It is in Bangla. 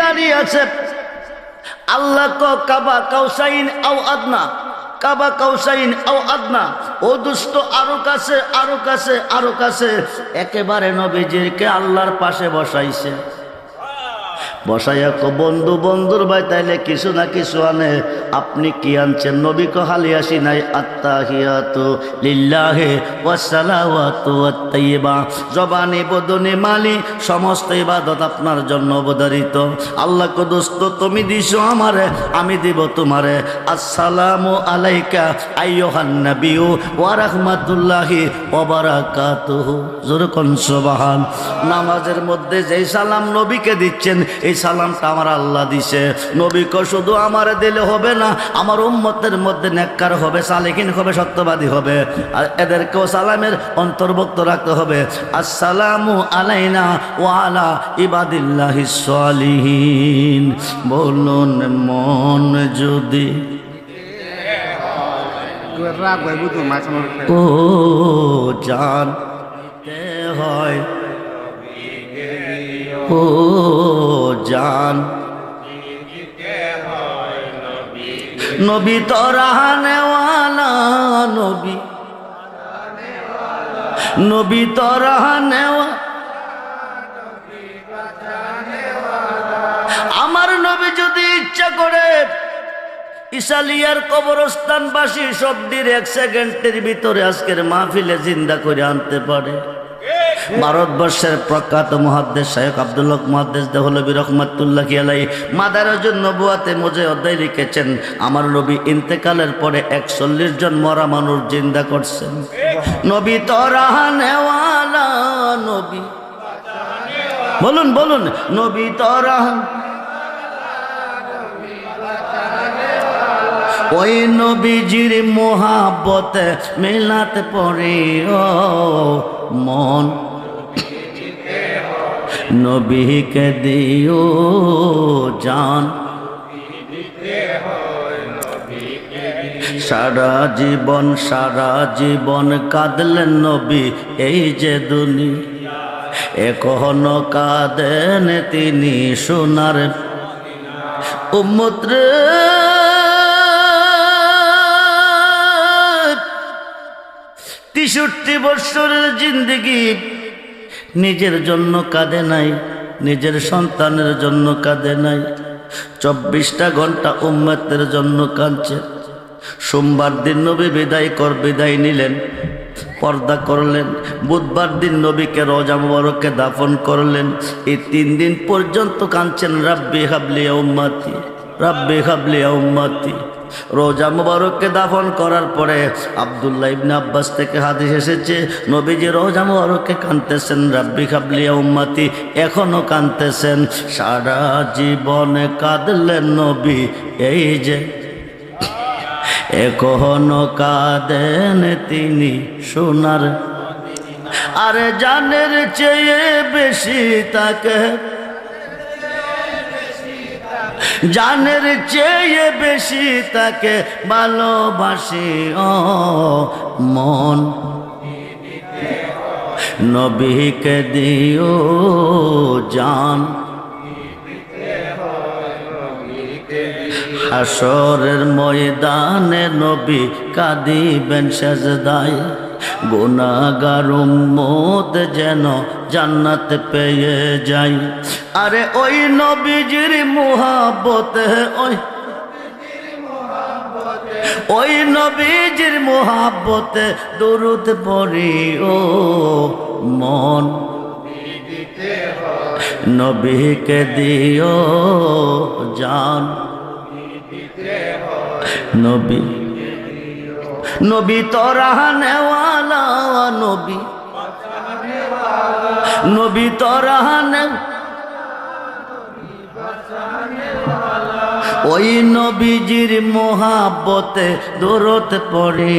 দাঁড়িয়ে আছে। আল্লাহ ক, কাবা কাউসাইন আও আদনা। কাবা কাউসাইন আও আদনা। ও দুষ্ট, আরও কাছে আরও কাছে আরও কাছে। একেবারে নবীজিরকে আল্লাহর পাশে বসাইছে। বসাইয়া কো, বন্ধু, বন্ধুর ভাই, তাইলে কিছু না কিছু আনে। আপনি কি আনছেন? নবী কো হালি আসি নাই। ওয়াত-তাইয়্যিবা জবানি, বদনে, মালি, সমস্ত ইবাদত আপনার জন্য অবধারিত। আল্লাহ কো, দোস্ত, তুমি দিছো আমারে, আমি দিব তোমারে। আসসালামু আলাইকা আইয়ুহান নাবিয়্যু ওয়া রাহমাতুল্লাহি ওয়া বারাকাতুহু। নামাজের মধ্যে যেই সালাম নবীকে দিচ্ছেন এই সালামটা আমার আল্লাহ দিছে। নবীকে শুধু আমার দিলে হবে না, আমার উম্মতের মধ্যে নেককার হবে সালেকিন হবে, সত্যবাদী হবে। আর এদেরকেও সালামের অন্তর্ভুক্ত রাখতে হবে। আসসালামু আলাইনা ও আলা ইবাদিল্লাহি সালিহিন। বলুন, মন যদি ও জান হয়, ও জান। নবী তরাহানেওয়ালা নবী। নবী তরাহানেওয়া আমার নবী যদি ইচ্ছা করে ইসালিয়ার কবরস্থানবাসী সবটির এক সেকেন্ডের ভিতরে আজকের মাহফিলে জিন্দা করে আনতে পারে। ভারতবর্ষের প্রখ্যাত মহাদ্দেশ শাহেক আব্দুল্লক মহাদ্দেশ দেহলবী রহমাতুল্লাহ আলাই মাদারজন নবুয়াতে মজে অধ্যায় লিখেছেন, আমার নবী ইন্তেকালের পরে একচল্লিশ জন মরা মানুষ জিন্দা করছেন। নবী তরাহানেওয়ালা নবী। বলুন বলুন, নবী তরাহান ওই নবীজির মোহাবতে মেলাতে পড়ে ও মন। নবীকে দিও জান। সারা জীবন সারা জীবন কাঁদলেন নবী এই যে দুনি। এখনও কাঁদেন তিনি সোনার উম্মত্রে তেষট্টি বৎসরের জিন্দগি নিজের জন্য কাঁদে নাই, নিজের সন্তানের জন্য কাঁদে নাই। চব্বিশটা ঘণ্টা উম্মতের জন্য কাঁদছে। সোমবার দিন নবী বিদায় কর বিদায় নিলেন, পর্দা করলেন। বুধবার দিন নবীকে রোজা মুবারককে দাফন করলেন। এই তিন দিন পর্যন্ত কাঁদছেন, রাব্বি হাবলিয়া উম্মাতি, রাব্বি হাবলিয়া উম্মাতি। রোজা মুবারককে দাফন করার পরে আবদুল্লাহ ইবনে আব্বাস থেকে হাদিস এসেছে, নবীজি রোজা মুবারককে কানতেছেন রাব্বি খাবলিয়া উম্মাতি এখনও কানতেছেন সারা জীবনে কাঁদলেন নবী, এই যে এখনও কাঁদেন তিনি সোনার। আরে জানের চেয়ে বেশি তাকে জানের চেয়ে বেশি তাকে ভালোবাসি, ও মন। নবীকে দিও জান। হাসরের ময়দানে নবী কাঁদিবেন সেজদায়। গুনাগার উম্মত যেন জান্নাত পেয়ে যাই আরে ওই নবীজির মুহাব্বতে ওই ওই নবীজির মুহাব্বতে দরুদ পড়ি ও মন। নবীকে দিও জান। নবী নবী তরাহানেওয়ালা নবী। নবী তরাহানে ওই নবীজির মোহাব্বতে দৌড়তে পড়ে।